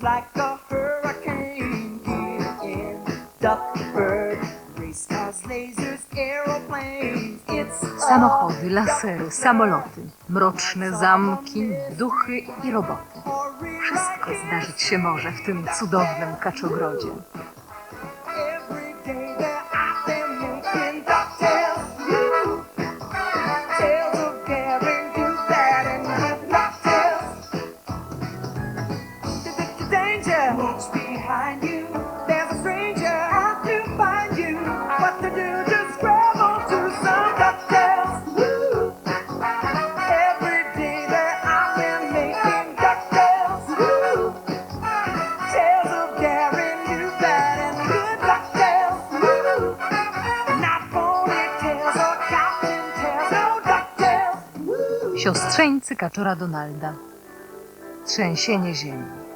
Like a hurricane, in race cars, lasers, aeroplanes. It's Samochody, lasery, samoloty, mroczne zamki, duchy i roboty. Wszystko zdarzyć się może w tym cudownym kaczogrodzie. Danger lurks behind you. There's a stranger out to find you. What to do? Just scramble to some. Woo! Every day that I've been making duck tales. Of do bad, and good duck tales. Woo! Not ponytails or cotton tails, no. Woo! Siostrzeńcy kaczora Donalda. Trzęsienie ziemi.